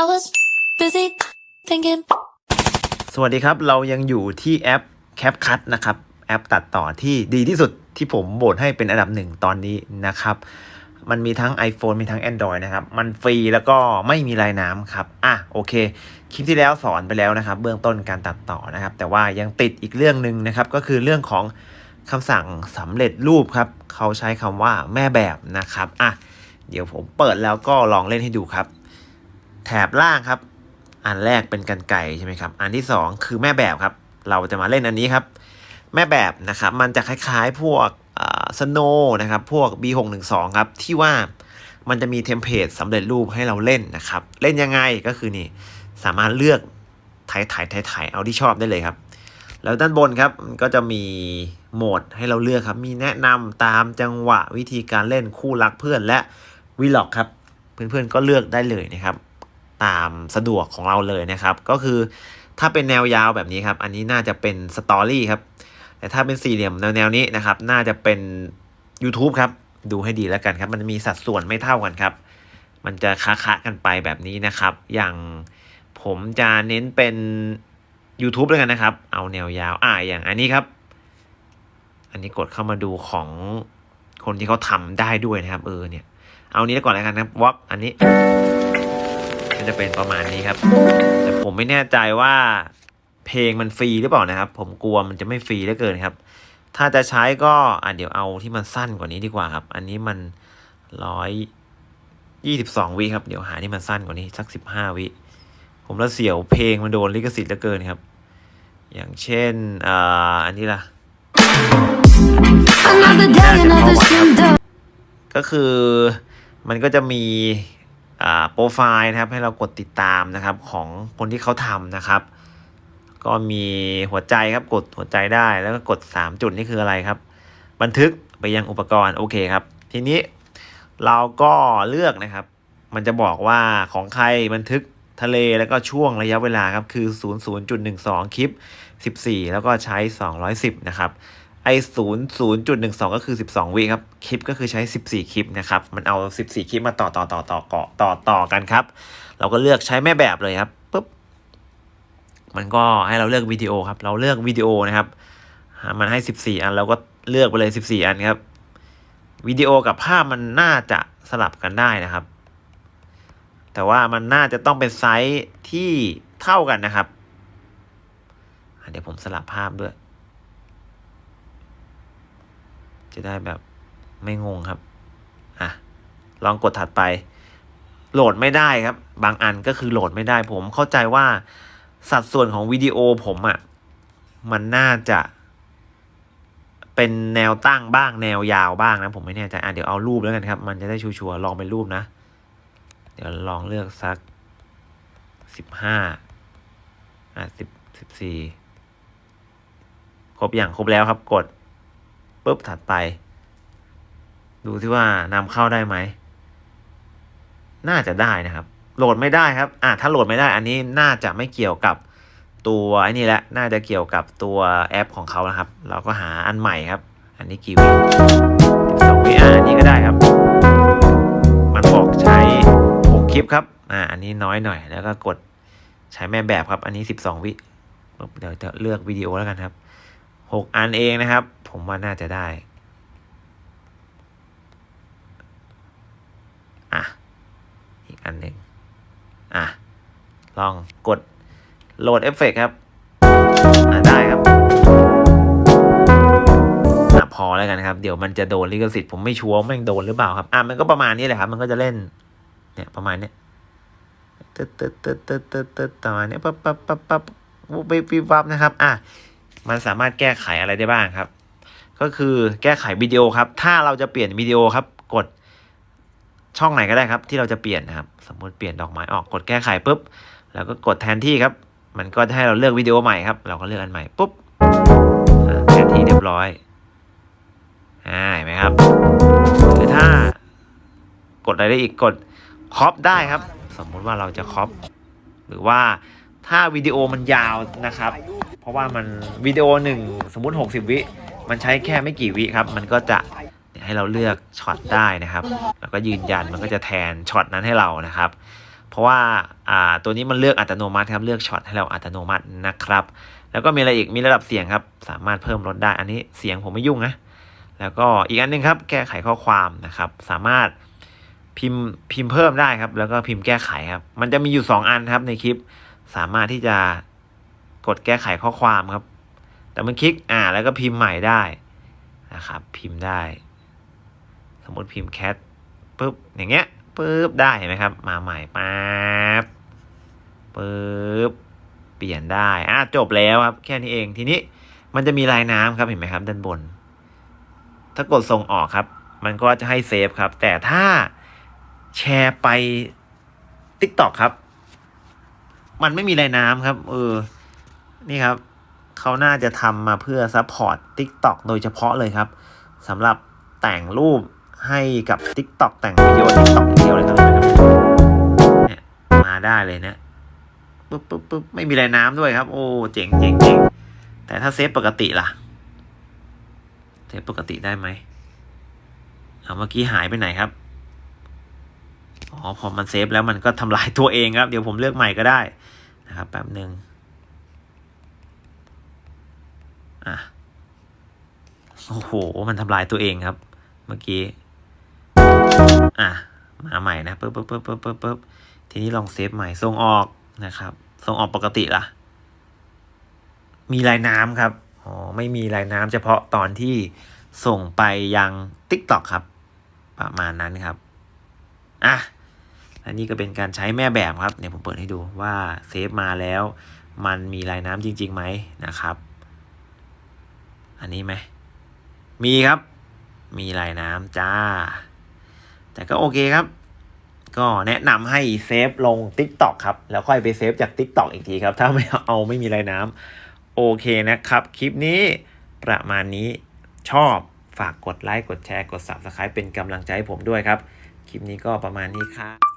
I was busy thinking. สวัสดีครับ เรายังอยู่ที่แอป CapCut นะครับ แอปตัดต่อที่ดีที่สุดที่ผมโบทให้เป็นอันดับหนึ่งตอนนี้นะครับ มันมีทั้ง iPhone มีทั้ง Android นะครับ มันฟรีแล้วก็ไม่มีลายน้ำครับ อะโอเค คลิปที่แล้วสอนไปแล้วนะครับ เบื้องต้นการตัดต่อนะครับ แต่ว่ายังติดอีกเรื่องหนึ่งนะครับ ก็คือเรื่องของคำสั่งสำเร็จรูปครับ เขาใช้คำว่าแม่แบบนะครับ อะ เดี๋ยวผมเปิดแล้วก็ลองเล่นให้ดูครับ ถบล่างครับ อันแรกเป็นกันไก่ใช่ไหมครับ อันที่สองคือแม่แบบครับ เราจะมาเล่นอันนี้ครับ แม่แบบนะครับ มันจะคล้ายๆพวกสโนนะครับ พวก B612 ครับ ที่ว่ามันจะมีเทมเพลตสำเร็จรูปให้เราเล่นนะครับ เล่นยังไงก็คือนี่ สามารถเลือกถ่ายถ่ายถ่ายถ่ายเอาที่ชอบได้เลยครับ แล้วด้านบนครับก็จะมีโหมดให้เราเลือกครับ มีแนะนำตามจังหวะวิธีการเล่นคู่รักเพื่อนและวีล็อกครับ เพื่อนๆก็เลือกได้เลยนะครับ ตามสะดวกของเราเลยนะครับ ก็คือถ้าเป็นแนวยาวแบบนี้ครับ อันนี้น่าจะเป็นสตอรี่ครับ แต่ถ้าเป็นสี่เหลี่ยมแนวๆนี้นะครับ น่าจะเป็น YouTube ครับ ดูให้ดีแล้วกันครับ มันมีสัดส่วนไม่เท่ากันครับ มันจะคะๆกันไปแบบนี้นะครับ อย่างผมจะเน้นเป็น YouTube แล้วกันนะครับ เอาแนวยาว อ่าอย่างอันนี้ครับ อันนี้กดเข้ามาดูของคนที่เขาทำได้ด้วยนะครับ เออเนี่ย เอานี้ก่อนแล้วกันครับวอล์กอันนี้ ก็จะเป็นประมาณนี้ครับ แต่ผมไม่แน่ใจว่าเพลงมันฟรีหรือเปล่านะครับ ผมกลัวมันจะไม่ฟรีเหลือเกินครับ ถ้าจะใช้ก็อะเดี๋ยวเอาที่มันสั้นกว่านี้ดีกว่าครับ อันนี้มันร้อยยี่สิบสองวิครับ เดี๋ยวหาที่มันสั้นกว่านี้สักสิบห้าวิผมละเสียวเพลงมันโดนลิขสิทธิ์เหลือเกินครับ อย่างเช่นอ่าอันนี้ล่ะ Another day, another symptom. ก็คือมันก็จะมีอ่า โปรไฟล์นะครับให้เรากดติดตามนะครับของคนที่เขาทำนะครับ ก็มีหัวใจครับกดหัวใจได้แล้วก็กด 3 จุดนี่คืออะไรครับ บันทึกไปยังอุปกรณ์โอเคครับ ทีนี้เราก็เลือกนะครับ มันจะบอกว่าของใครบันทึกทะเลแล้วก็ช่วงระยะเวลาครับคือ 00.12 คลิป 14 แล้วก็ใช้ 210 นะครับ ศูนย์ศูนย์จุดหนึ่งสองก็คือสิบสองวิครับ คลิปก็คือใช้สิบสี่คลิปนะครับ มันเอาสิบสี่คลิปมาต่อต่อต่อต่อต่อต่อต่อกันครับ เราก็เลือกใช้แม่แบบเลยครับปุ๊บ มันก็ให้เราเลือกวิดีโอครับ เราเลือกวิดีโอนะครับ มันให้สิบสี่อันเราก็เลือกไปเลยสิบสี่อันครับ วิดีโอกับภาพมันน่าจะสลับกันได้นะครับ แต่ว่ามันน่าจะต้องเป็นไซส์ที่เท่ากันนะครับ เดี๋ยวผมสลับภาพด้วย จะได้แบบไม่งงครับอะลองกดถัดไป โหลดไม่ได้ครับ บางอันก็คือโหลดไม่ได้ ผมเข้าใจว่าสัดส่วนของวิดีโอผมอะ่ะ มันน่าจะเป็นแนวตั้งบ้างแนวยาวบ้างนะ ผมไม่แน่ใจอะเดี๋ยวเอารูปแล้วกันครับ มันจะได้ชัวร์ลองเป็นรูปนะ เดี๋ยวลองเลือกสักสิบห้าอะสิบสิบสี่ครบอย่างครบแล้วครับกด ปุ๊บถัดไป ดูที่ว่านำเข้าได้ไหม น่าจะได้นะครับ โหลดไม่ได้ครับ อะถ้าโหลดไม่ได้ อันนี้น่าจะไม่เกี่ยวกับตัวไอ้นี่แหละ น่าจะเกี่ยวกับตัวแอปของเขานะครับ เราก็หาอันใหม่ครับ อันนี้กี่วิสองวิอะอันนี้ก็ได้ครับ มันบอกใช้หกคลิปครับ อ่า อันนี้น้อยหน่อย แล้วก็กดใช้แม่แบบครับ อันนี้สิบสองวิ เดี๋ยวจะเลือกวิดีโอแล้วกันครับหกอันเองนะครับ ผมว่าน่าจะได้ อะ อีกอันหนึ่งอะ ลองกดโหลดเอฟเฟกครับ อะ ได้ครับอะพอแล้วกันครับ เดี๋ยวมันจะโดนลิขสิทธิ์ผมไม่ชัวร์ว่าแม่งโดนหรือเปล่าครับ อะ มันก็ประมาณนี้แหละครับ มันก็จะเล่น เนี่ย ประมาณเนี้ยตึ๊ดตึ๊ดตึ๊ดตึ๊ดตึ๊ดตึ๊ดประมาณเนี้ยปั๊บปั๊บปั๊บปั๊บวบวิบวิบวับนะครับ อะมันสามารถแก้ไขอะไรได้บ้างครับ ก็คือแก้ไขวิดีโอครับ ถ้าเราจะเปลี่ยนวิดีโอครับ กดช่องไหนก็ได้ครับ ที่เราจะเปลี่ยนนะครับ สมมติเปลี่ยนดอกไม้ออกกดแก้ไขปุ๊บ แล้วก็กดแทนที่ครับ มันก็จะให้เราเลือกวิดีโอใหม่ครับ เราก็เลือกอันใหม่ปุ๊บแทนที่เรียบร้อยอ่าเห็นไหมครับหรือถ้ากดอะไรได้อีกกดคอปได้ครับ สมมุติว่าเราจะคอปหรือว่าถ้าวิดีโอมันยาวนะครับ เพราะว่ามันวิดีโอหนึ่งสมมุติ 60 วิ มันใช้แค่ไม่กี่วิครับ มันก็จะให้เราเลือกช็อตได้นะครับ แล้วก็ยืนยันมันก็จะแทนช็อตนั้นให้เรานะครับ เพราะว่าอ่าตัวนี้มันเลือกอัตโนมัติครับ เลือกช็อตให้เราอัตโนมัตินะครับ แล้วก็มีอะไรอีก มีระดับเสียงครับ สามารถเพิ่มลดได้ อันนี้เสียงผมไม่ยุ่งนะ แล้วก็อีกอันหนึงครับ แก้ไขข้อความนะครับ สามารถพิมพ์พิมพ์เพิ่มได้ครับ แล้วก็พิมพ์แก้ไขครับ มันจะมีอยู่สองอันครับในคลิป สามารถที่จะกดแก้ไขข้อความครับ แต่มันคลิกอ่าแล้วก็พิมพ์ใหม่ได้นะครับพิมพ์ได้ สมมติพิมพ์แคทปุ๊บอย่างเงี้ยปุ๊บได้เห็นไหมครับ มาใหม่ปั๊บปุ๊บเปลี่ยนได้อะจบแล้วครับ แค่นี้เองทีนี้มันจะมีลายน้ำครับเห็นไหมครับ ด้านบน ถ้ากดส่งออกครับ มันก็จะให้เซฟครับ แต่ถ้าแชร์ไป TikTok ครับ มันไม่มีลายน้ำครับ เออ นี่ครับ เขาน่าจะทำมาเพื่อซัพพอร์ต TikTok โดยเฉพาะเลยครับสำหรับแต่งรูปให้กับ TikTok แต่งวิดีโอ TikTok อย่างเดียวเลยครับเนี่ยมาได้เลยเนะปุ๊บปุ๊บปุ๊บไม่มีลายน้ำด้วยครับ โอ้เจ๋งเจ๋งเจ๋งแต่ถ้าเซฟปกติล่ะ เซฟปกติได้ไหมเอาเมื่อกี้หายไปไหนครับอ๋อพอมันเซฟแล้วมันก็ทำลายตัวเองครับ เดี๋ยวผมเลือกใหม่ก็ได้นะครับแป๊บหนึ่ง อะโอ้โห มันทำลายตัวเองครับ เมื่อกี้ อะ มาใหม่นะปึ๊บปึ๊บปึ๊บปึ๊บปึ๊บปึ๊บทีนี้ลองเซฟใหม่ส่งออกนะครับส่งออกปกติล่ะ มีลายน้ำครับอ๋อไม่มีลายน้ำเฉพาะตอนที่ส่งไปยัง TikTok ครับ ประมาณนั้นครับ อะอันนี้ก็เป็นการใช้แม่แบบครับ เนี่ยผมเปิดให้ดูว่าเซฟมาแล้ว มันมีลายน้ำจริงๆไหมนะครับ อันนี้ไหม มีครับ มีลายน้ำจ้า แต่ก็โอเคครับ ก็แนะนำให้เซฟลง TikTok ครับ แล้วค่อยไปเซฟจาก TikTok อีกทีครับ ถ้าไม่เอาไม่มีลายน้ำโอเคนะครับ คลิปนี้ประมาณนี้ชอบฝากกดไลค์ กดแชร์ กด Subscribe เป็นกำลังใจให้ผมด้วยครับ คลิปนี้ก็ประมาณนี้ครับ